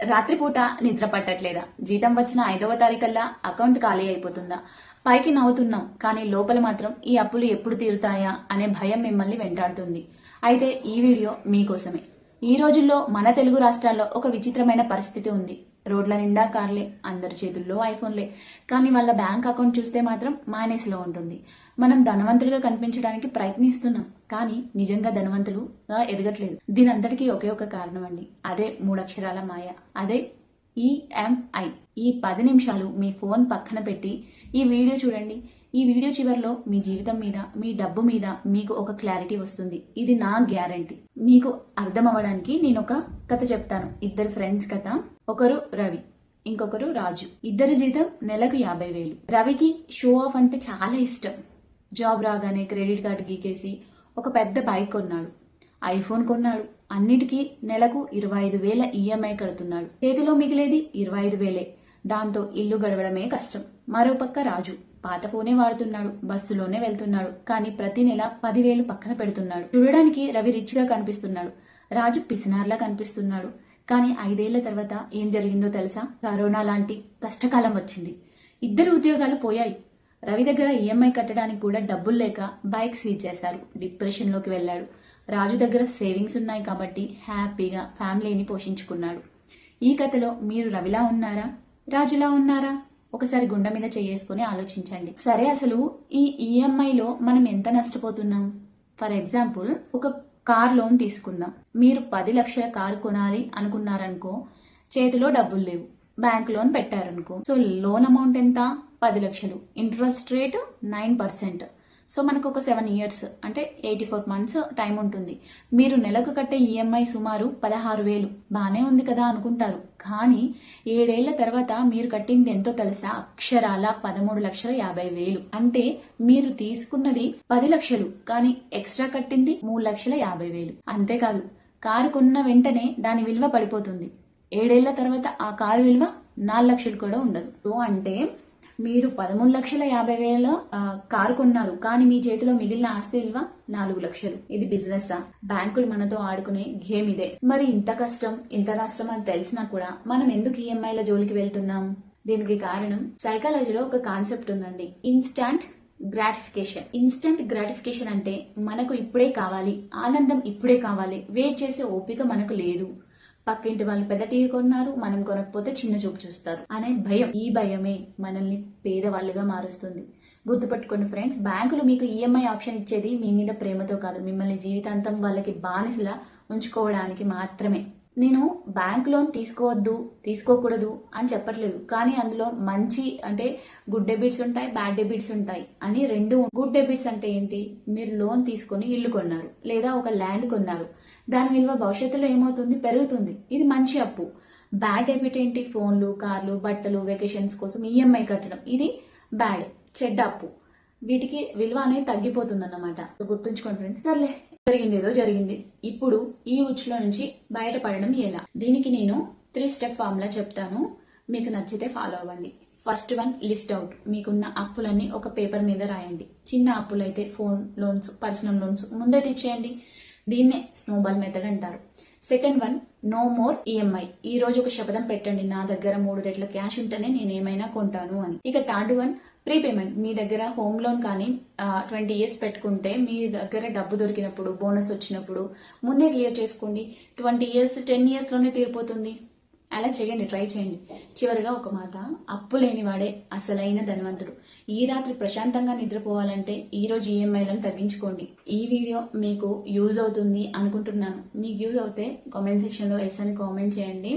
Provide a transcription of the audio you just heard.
రాత్రిపూట నిద్ర పట్టట్లేదా జీతం వచ్చిన ఐదవ తారీఖల్లా అకౌంట్ ఖాళీ అయిపోతుందా? పైకి నవ్వుతున్నాం కానీ లోపల మాత్రం ఈ అప్పులు ఎప్పుడు తీరుతాయా అనే భయం మిమ్మల్ని వెంటాడుతుంది. అయితే ఈ వీడియో మీకోసమే. ఈ రోజుల్లో మన తెలుగు రాష్ట్రాల్లో ఒక విచిత్రమైన పరిస్థితి ఉంది. రోడ్ల నిండా కార్లే అందరి చేతుల్లో ఐఫోన్లే. కానీ వాళ్ళ బ్యాంక్ అకౌంట్ చూస్తే మాత్రం మైనస్లో ఉంటుంది. మనం ధనవంతులుగా కనిపించడానికి ప్రయత్నిస్తున్నాం కానీ నిజంగా ధనవంతులుగా ఎదగట్లేదు. దీనందరికీ ఒకే ఒక కారణం అండి. అదే మూడక్షరాల మాయ అదే ఈఎంఐ ఈ పది నిమిషాలు మీ ఫోన్ పక్కన పెట్టి ఈ వీడియో చూడండి. ఈ వీడియో చివరిలో మీ జీవితం మీద మీ డబ్బు మీద మీకు ఒక క్లారిటీ వస్తుంది. ఇది నా గ్యారంటీ మీకు అర్థం అవ్వడానికి నేను ఒక కథ చెప్తాను. ఇద్దరు ఫ్రెండ్స్ కథ. ఒకరు రవి ఇంకొకరు రాజు. ఇద్దరి జీతం నెలకు యాభై వేలు. రవికి షో ఆఫ్ అంటే చాలా ఇష్టం. జాబ్ రాగానే క్రెడిట్ కార్డు గీకేసి ఒక పెద్ద బైక్ కొన్నాడు. ఐఫోన్ కొన్నాడు. అన్నిటికీ నెలకు ఇరవై ఐదు వేల ఈఎంఐ కడుతున్నాడు. చేతిలో మిగిలేది ఇరవై ఐదు వేలే. దాంతో ఇల్లు గడవడమే కష్టం. మరోపక్క రాజు పాత ఫోనే వాడుతున్నాడు బస్సులోనే వెళ్తున్నాడు కానీ ప్రతి నెల పదివేలు పక్కన పెడుతున్నాడు. చూడడానికి రవి రిచ్గా కనిపిస్తున్నాడు రాజు పిసినార్లా కనిపిస్తున్నాడు. కానీ ఐదేళ్ళ తర్వాత ఏం జరిగిందో తెలుసా? కరోనా లాంటి కష్టకాలం వచ్చింది. ఇద్దరు ఉద్యోగాలు పోయాయి. రవి దగ్గర ఈఎంఐ కట్టడానికి కూడా డబ్బులు లేక బైక్ సీజ్ చేశారు డిప్రెషన్లోకి వెళ్ళాడు. రాజు దగ్గర సేవింగ్స్ ఉన్నాయి కాబట్టి హ్యాపీగా ఫ్యామిలీని పోషించుకున్నాడు. ఈ కథలో మీరు రవిలా ఉన్నారా? రాజులా ఉన్నారా? ఒకసారి గుండె మీద చేసుకుని ఆలోచించండి. సరే అసలు ఈ ఈఎంఐలో మనం ఎంత నష్టపోతున్నాం? ఫర్ ఎగ్జాంపుల్ ఒక కార్ లోన్ తీసుకుందాం. మీరు పది లక్షల కారు కొనాలి అనుకున్నారనుకో చేతిలో డబ్బులు లేవు. బ్యాంక్ లోన్ పెట్టారనుకో. సో లోన్ అమౌంట్ ఎంత? పది లక్షలు. Interest rate nine percent. So మనకు ఒక సెవెన్ ఇయర్స్ అంటే ఎయిటీ ఫోర్ మంత్స్ టైం ఉంటుంది. మీరు నెలకు కట్టే ఈఎంఐ సుమారు పదహారు వేలు. బాగానే ఉంది కదా అనుకుంటారు. కానీ ఏడేళ్ళ తర్వాత మీరు కట్టింది ఎంతో తెలుసా? అక్షరాల పదమూడు లక్షల యాభై వేలు. అంటే మీరు తీసుకున్నది పది లక్షలు కానీ ఎక్స్ట్రా కట్టింది మూడు లక్షల యాభై వేలు. అంతేకాదు కారు కొన్న వెంటనే దాని విలువ పడిపోతుంది. ఏడేళ్ళ తర్వాత ఆ కారు విలువ నాలుగు లక్షలు కూడా ఉండదు. సో అంటే మీరు పదమూడు లక్షల యాభై వేల కారు కొన్నారు. కానీ మీ చేతిలో మిగిలిన ఆస్తి విలువ నాలుగు లక్షలు. ఇది బిజినెస్ బ్యాంకులు మనతో ఆడుకునే గేమ్ ఇదే. మరి ఇంత కష్టం ఇంత నష్టం అని తెలిసినా కూడా మనం ఎందుకు ఈఎంఐల జోలికి వెళ్తున్నాం? దీనికి కారణం సైకాలజీలో ఒక కాన్సెప్ట్ ఉందండి. ఇన్స్టాంట్ గ్రాటిఫికేషన్ ఇన్స్టంట్ గ్రాటిఫికేషన్ అంటే మనకు ఇప్పుడే కావాలి ఆనందం ఇప్పుడే కావాలి వెయిట్ చేసే ఓపిక మనకు లేదు. పక్కింటి వాళ్ళు పెద్ద టీవీ కొన్నారు మనం కొనకపోతే చిన్న చూపు చూస్తారు అనే భయం. ఈ భయమే మనల్ని పేదవాళ్ళుగా మారుస్తుంది. గుర్తుపెట్టుకోండి ఫ్రెండ్స్ బ్యాంకులు మీకు ఈఎంఐ ఆప్షన్ ఇచ్చేది మీ మీద ప్రేమతో కాదు. మిమ్మల్ని జీవితాంతం వాళ్ళకి బానిసలా ఉంచుకోవడానికి మాత్రమే. నేను బ్యాంక్ లోన్ తీసుకోవద్దు తీసుకోకూడదు అని చెప్పట్లేదు. కానీ అందులో మంచి అంటే గుడ్ డెబిట్స్ ఉంటాయి బ్యాడ్ డెబిట్స్ ఉంటాయి అని రెండు గుడ్ డెబిట్స్ అంటే ఏంటి? మీరు లోన్ తీసుకొని ఇల్లు కొన్నారు లేదా ఒక ల్యాండ్ కొన్నారు. దాని విలువ భవిష్యత్తులో ఏమవుతుంది? పెరుగుతుంది. ఇది మంచి అప్పు. బ్యాడ్ డెబిట్ ఏంటి? ఫోన్లు కార్లు బట్టలు వెకేషన్స్ కోసం ఈఎంఐ కట్టడం. ఇది బ్యాడ్ చెడ్డ అప్పు. వీటికి విలువ అనేది తగ్గిపోతుంది అన్నమాట గుర్తుంచుకోండి ఫ్రెండ్స్ సర్లే. జరిగింది ఏదో జరిగింది. ఇప్పుడు ఈ ఉచ్చులో నుంచి బయటపడడం ఎలా? దీనికి నేను త్రీ స్టెప్ ఫార్ములా చెప్తాను. మీకు నచ్చితే ఫాలో అవ్వండి. ఫస్ట్ వన్ లిస్ట్ అవుట్ మీకున్న అప్పులన్నీ ఒక పేపర్ మీద రాయండి. చిన్న అప్పులైతే ఫోన్ లోన్స్ పర్సనల్ లోన్స్ ముందే తీర్చేయండి. దీన్నే స్నోబాల్ మెథడ్ అంటారు. Second one no more EMI ఈ రోజు ఒక శపథం పెట్టండి. నా దగ్గర మూడు రెట్ల క్యాష్ ఉంటేనే నేను ఏమైనా కొంటాను అని. ఇక థర్డ్ వన్ ప్రీపేమెంట్ మీ దగ్గర హోమ్ లోన్ కానీ ట్వంటీ ఇయర్స్ పెట్టుకుంటే మీ దగ్గర డబ్బు దొరికినప్పుడు బోనస్ వచ్చినప్పుడు ముందే క్లియర్ చేసుకోండి. ట్వంటీ ఇయర్స్ టెన్ ఇయర్స్లోనే తీరిపోతుంది. అలా చేయండి ట్రై చేయండి. చివరిగా ఒక మాట అప్పు లేనివాడే అసలైన ధనవంతుడు. ఈ రాత్రి ప్రశాంతంగా నిద్రపోవాలంటే ఈ రోజు ఈఎంఐలను తగ్గించుకోండి. ఈ వీడియో మీకు యూజ్ అవుతుంది అనుకుంటున్నాను. మీకు యూజ్ అవుతే కామెంట్ సెక్షన్లో ఎస్ అని కామెంట్ చేయండి.